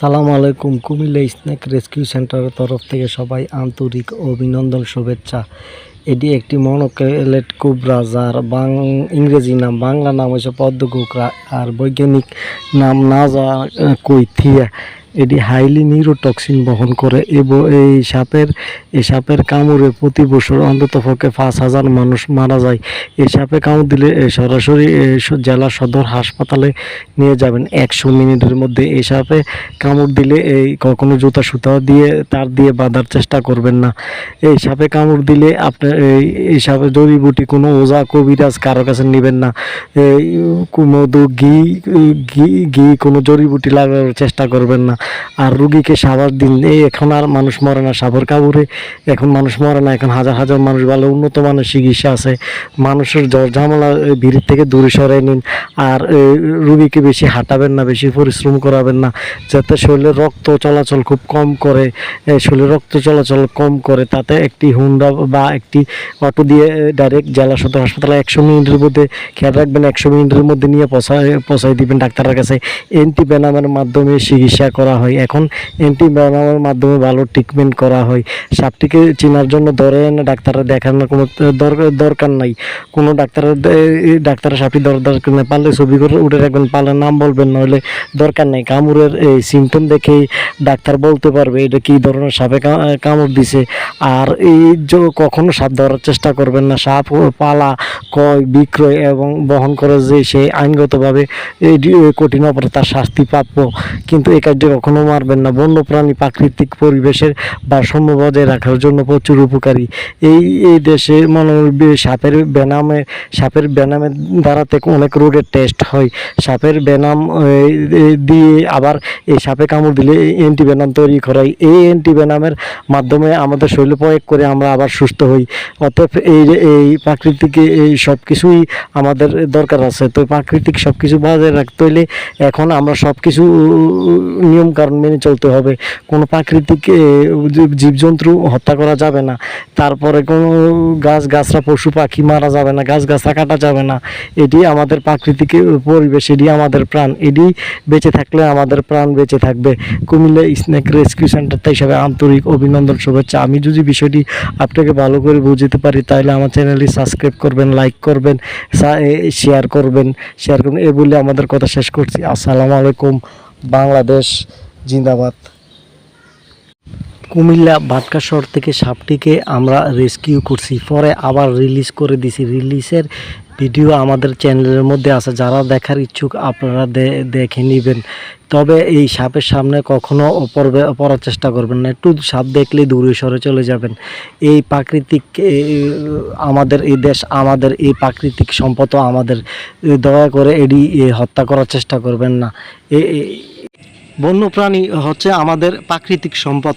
সালাম আলাইকুম। Comilla snake rescue সেন্টারের তরফ থেকে সবাই আন্তরিক অভিনন্দন, শুভেচ্ছা। এটি একটি মনোকেলেট কুবরা যার বাং ইংরেজি নাম, বাংলা নাম হয়েছে পদ্ম কুকরা আর বৈজ্ঞানিক নাম না যা কৈথিয়া এটি হাইলি নিউরোটক্সিন বহন করে এবং এই সাপের এই সাপের কামড়ে প্রতি বছর অন্তত পক্ষে পাঁচ হাজার মানুষ মারা যায়। এই সাপে কামড় দিলে সরাসরি জেলা সদর হাসপাতালে নিয়ে যাবেন। একশো মিনিটের মধ্যে এই সাপে কামড় দিলে এই কখনো জুতা, সুতা দিয়ে, তার দিয়ে বাঁধার চেষ্টা করবেন না। এই সাপে কামড় দিলে আপনার এই সাপে জড়িবুটি কোনো ওজা, কবিরাজ কারও কাছে নেবেন না। এই মধু ঘি ঘি ঘি কোনো জড়িবুটি লাগানোর চেষ্টা করবেন না। আর রুগীকে সাবার দিন এই এখন আর মানুষ মরে না, সাপের কামড়ে। এখন মানুষ মরে না, এখন হাজার হাজার মানুষ ভালো উন্নত মানের চিকিৎসা আছে। মানুষের ঝামেলা ভিড় থেকে দূরে সরাই নিন। আর রুগীকে বেশি হাঁটাবেন না, বেশি পরিশ্রম করাবেন না, যাতে শরীরের রক্ত চলাচল খুব কম করে এই শরীরে রক্ত চলাচল কম করে, তাতে একটি হুন্ডা বা একটি অটো দিয়ে ডাইরেক্ট জেলা সদর হাসপাতালে একশো মিনিটের মধ্যে, খেয়াল রাখবেন, একশো মিনিটের মধ্যে নিয়ে পৌঁছায় পৌঁছাই দিবেন ডাক্তারের কাছে। অ্যান্টিভেনামের মাধ্যমে চিকিৎসা করা হয়। এখন অ্যান্টিভেনামের মাধ্যমে ভালো ট্রিটমেন্ট করা হয়। সাপটিকে চেনার জন্য ধরে ধরেন ডাক্তারের দেখানোর কোনো দরকার নাই। কোনো ডাক্তারের ডাক্তারের সাপটি দর দরকার নেই পারলে ছবি করে উঠে রাখবেন পারলে নাম বলবেন, নইলে দরকার নেই। কামড়ের এই সিমটম দেখেই ডাক্তার বলতে পারবে এটা কী ধরনের সাপে কামড় দিছে। আর এই কখনো সাপ ধরার চেষ্টা করবেন না, সাপ পালা ক্রয়, বিক্রয় এবং বহন করে যে সে আইনগতভাবে এই কঠিন অপরাধ তার শাস্তি প্রাপ্য। কিন্তু এই কাজটি কখনো মারবেন না। বন্যপ্রাণী প্রাকৃতিক পরিবেশের ভারসাম্য বজায় রাখার জন্য প্রচুর উপকারী। এই এই দেশে মনে হয় সাপের বেনামে, সাপের বেনামের দ্বারাতে অনেক রোগের টেস্ট হয়। সাপের এই দিয়ে আবার এই সাপে কামড় দিলে অ্যান্টি বেনাম তৈরি করাই এই অ্যান্টি বেনামের মাধ্যমে আমাদের শরীরে প্রয়োগ করে আমরা আবার সুস্থ হই। অতএব এই এই প্রাকৃতিক এই সব কিছুই আমাদের দরকার আছে। তো প্রাকৃতিক সব কিছু বজায় রাখতে হলে এখন আমরা সব কিছু নিয়ম কারণ মেনে চলতে হবে। কোনো প্রাকৃতিক জীবজন্তু হত্যা করা যাবে না। তারপরে কোনো গাছ, গাছরা, পশু, পাখি মারা যাবে না, গাছ, গাছরা কাটা যাবে না। এটি আমাদের প্রাকৃতিক পরিবেশ, এটি আমাদের প্রাণ। এটি বেঁচে থাকলে আমাদের প্রাণ বেঁচে থাকবে। কুমিল্লা স্নেক রেস্কিউ সেন্টারটা হিসাবে আন্তরিক অভিনন্দন, শুভেচ্ছা। আমি যদি বিষয়টি আপনাকে ভালো করে বুঝতে পারি, তাহলে আমার চ্যানেলটি সাবস্ক্রাইব করবেন লাইক করবেন শেয়ার করবেন শেয়ার করবেন, এ বলে আমাদের কথা শেষ করছি। আসসালামু আলাইকুম, বাংলাদেশ জিন্দাবাদ। কুমিল্লা ভাটকা শহর থেকে সাপটিকে আমরা রেস্কিউ করছি। পরে আবার রিলিজ করে দিছি। রিলিজের ভিডিও আমাদের চ্যানেলের মধ্যে আছে যারা দেখার ইচ্ছুক আপনারা দেখে নেবেন। তবে এই সাপের সামনে কখনো পড়বে পড়ার চেষ্টা করবেন না। একটু সাপ দেখলে দূরে সরে চলে যাবেন। এই প্রাকৃতিক আমাদের এই দেশ আমাদের এই প্রাকৃতিক সম্পদও আমাদের দয়া করে এটি এ, হত্যা করার চেষ্টা করবেন না। বন্যপ্রাণী হচ্ছে আমাদের প্রাকৃতিক সম্পদ।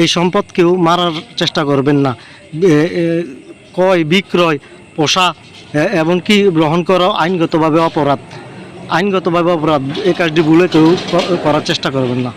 এই সম্পদকেও মারার চেষ্টা করবেন না। ক্রয় বিক্রয় পোষা এমনকি গ্রহণ করা আইনগতভাবে অপরাধ। আইনগতভাবে অপরাধ, এই কাজটি ভুলে কেউ করার চেষ্টা করবেন না।